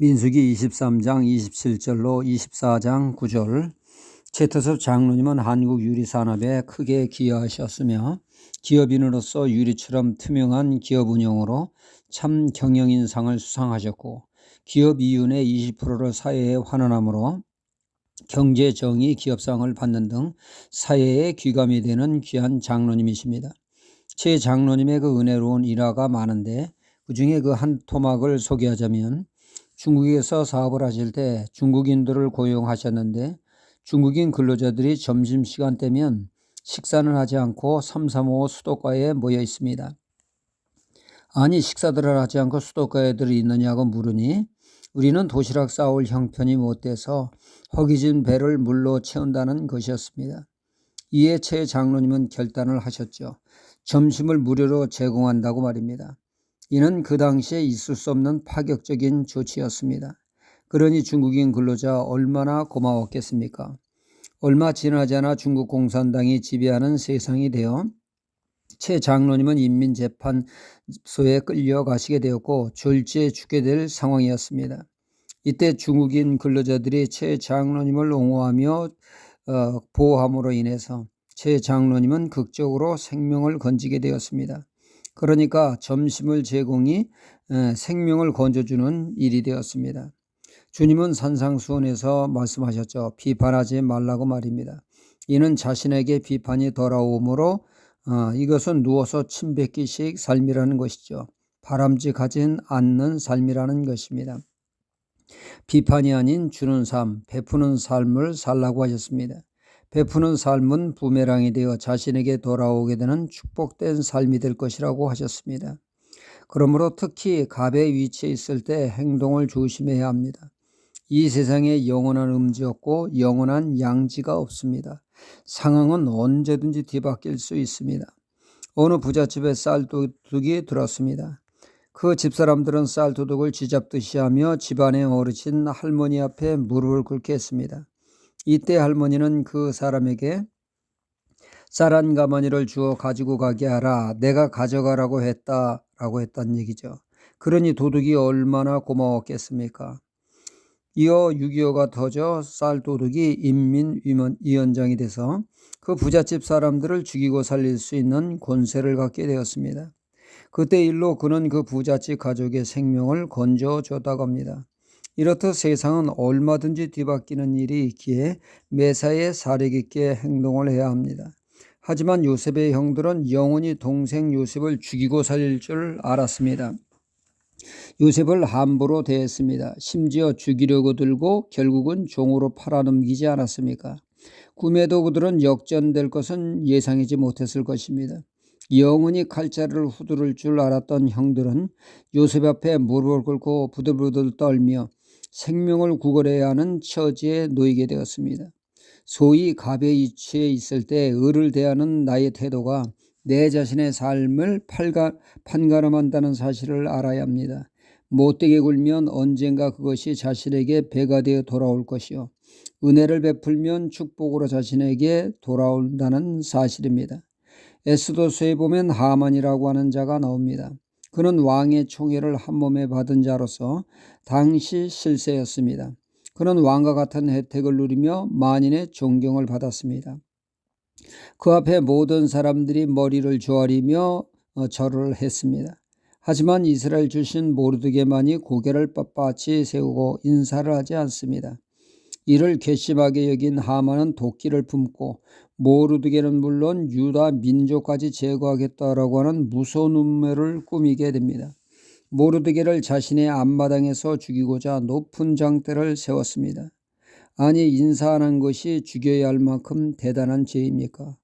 민수기 23장 27절로 24장 9절 최태섭 장로님은 한국 유리산업에 크게 기여하셨으며 기업인으로서 유리처럼 투명한 기업 운영으로 참 경영인상을 수상하셨고 기업 이윤의 20%를 사회에 환원함으로 경제 정의 기업상을 받는 등 사회에 귀감이 되는 귀한 장로님이십니다. 최 장로님의 그 은혜로운 일화가 많은데 그 중에 그 한 토막을 소개하자면 중국에서 사업을 하실 때 중국인들을 고용하셨는데 중국인 근로자들이 점심시간 때면 식사는 하지 않고 335 수도가에 모여 있습니다. 아니 식사들을 하지 않고 수도가에들이 있느냐고 물으니 우리는 도시락 싸올 형편이 못 돼서 허기진 배를 물로 채운다는 것이었습니다. 이에 최 장로님은 결단을 하셨죠. 점심을 무료로 제공한다고 말입니다. 이는 그 당시에 있을 수 없는 파격적인 조치였습니다. 그러니 중국인 근로자 얼마나 고마웠겠습니까? 얼마 지나지 않아 중국 공산당이 지배하는 세상이 되어 최 장로님은 인민재판소에 끌려가시게 되었고 졸지에 죽게 될 상황이었습니다. 이때 중국인 근로자들이 최 장로님을 옹호하며 어, 보호함으로 인해서 최 장로님은 극적으로 생명을 건지게 되었습니다. 그러니까 점심을 제공이 생명을 건져주는 일이 되었습니다. 주님은 산상수원에서 말씀하셨죠. 비판하지 말라고 말입니다. 이는 자신에게 비판이 돌아오므로 어, 이것은 누워서 침 뱉기식 삶이라는 것이죠. 바람직하진 않는 삶이라는 것입니다. 비판이 아닌 주는 삶, 베푸는 삶을 살라고 하셨습니다. 베푸는 삶은 부메랑이 되어 자신에게 돌아오게 되는 축복된 삶이 될 것이라고 하셨습니다. 그러므로 특히 갑의 위치에 있을 때 행동을 조심해야 합니다. 이 세상에 영원한 음지 없고 영원한 양지가 없습니다. 상황은 언제든지 뒤바뀔 수 있습니다. 어느 부잣집에 쌀도둑이 들었습니다. 그 집사람들은 쌀도둑을 쥐잡듯이 하며 집안의 어르신 할머니 앞에 무릎을 꿇게 했습니다. 이때 할머니는 그 사람에게 쌀한 가마니를 주어 가지고 가게 하라. 내가 가져가라고 했다 라고 했단 얘기죠. 그러니 도둑이 얼마나 고마웠겠습니까? 이어 6.25가 터져 쌀도둑이 인민위원장이 돼서 그 부잣집 사람들을 죽이고 살릴 수 있는 권세를 갖게 되었습니다. 그때 일로 그는 그 부잣집 가족의 생명을 건져줬다고 합니다. 이렇듯 세상은 얼마든지 뒤바뀌는 일이 있기에 매사에 사력 있게 행동을 해야 합니다. 하지만 요셉의 형들은 영원히 동생 요셉을 죽이고 살릴 줄 알았습니다. 요셉을 함부로 대했습니다. 심지어 죽이려고 들고 결국은 종으로 팔아넘기지 않았습니까? 꿈에도 그들은 역전될 것은 예상하지 못했을 것입니다. 영원히 칼자를 후두를 줄 알았던 형들은 요셉 앞에 무릎을 꿇고 부들부들 떨며 생명을 구걸해야 하는 처지에 놓이게 되었습니다. 소위 갑의 위치에 있을 때 을을 대하는 나의 태도가 내 자신의 삶을 팔가, 판가름한다는 사실을 알아야 합니다. 못되게 굴면 언젠가 그것이 자신에게 배가 되어 돌아올 것이요. 은혜를 베풀면 축복으로 자신에게 돌아온다는 사실입니다. 에스도서에 보면 하만이라고 하는 자가 나옵니다. 그는 왕의 총애를 한 몸에 받은 자로서 당시 실세였습니다. 그는 왕과 같은 혜택을 누리며 만인의 존경을 받았습니다. 그 앞에 모든 사람들이 머리를 조아리며 어, 절을 했습니다. 하지만 이스라엘 주신 모르드게만이 고개를 빳빳이 세우고 인사를 하지 않습니다. 이를 괘씸하게 여긴 하만은 도끼를 품고 모르드게는 물론 유다 민족까지 제거하겠다라고 하는 무서운 운명을 꾸미게 됩니다. 모르드게를 자신의 앞마당에서 죽이고자 높은 장대를 세웠습니다. 아니 인사 하는 것이 죽여야 할 만큼 대단한 죄입니까?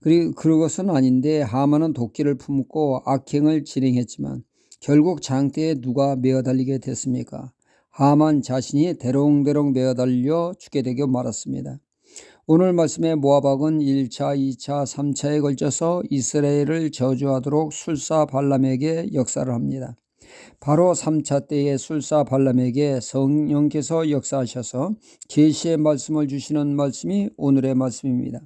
그리고 그것은 아닌데 하만은 도끼를 품고 악행을 진행했지만 결국 장대에 누가 메어 달리게 됐습니까? 하만 자신이 대롱대롱 메어 달려 죽게 되고 말았습니다. 오늘 말씀의 모아박은 1차, 2차, 3차에 걸쳐서 이스라엘을 저주하도록 술사 발람에게 역사를 합니다. 바로 3차 때의 술사 발람에게 성령께서 역사하셔서 계시의 말씀을 주시는 말씀이 오늘의 말씀입니다.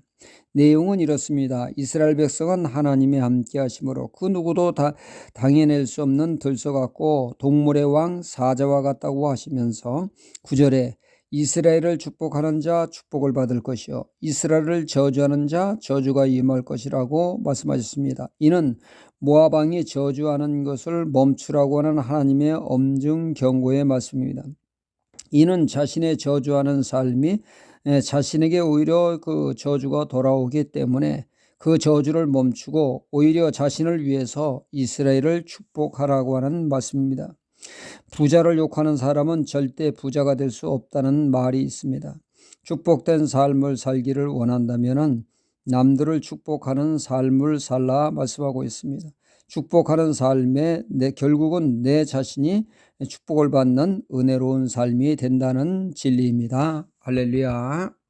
내용은 이렇습니다. 이스라엘 백성은 하나님의 함께 하심으로 그 누구도 다 당해낼 수 없는 들소 같고 동물의 왕 사자와 같다고 하시면서 구절에 이스라엘을 축복하는 자 축복을 받을 것이요 이스라엘을 저주하는 자 저주가 임할 것이라고 말씀하셨습니다. 이는 모압 왕이 저주하는 것을 멈추라고 하는 하나님의 엄중 경고의 말씀입니다. 이는 자신의 저주하는 삶이 에, 자신에게 오히려 그 저주가 돌아오기 때문에 그 저주를 멈추고 오히려 자신을 위해서 이스라엘을 축복하라고 하는 말씀입니다. 부자를 욕하는 사람은 절대 부자가 될 수 없다는 말이 있습니다. 축복된 삶을 살기를 원한다면 남들을 축복하는 삶을 살라 말씀하고 있습니다. 축복하는 삶에 내 결국은 내 자신이 축복을 받는 은혜로운 삶이 된다는 진리입니다. 할렐루야.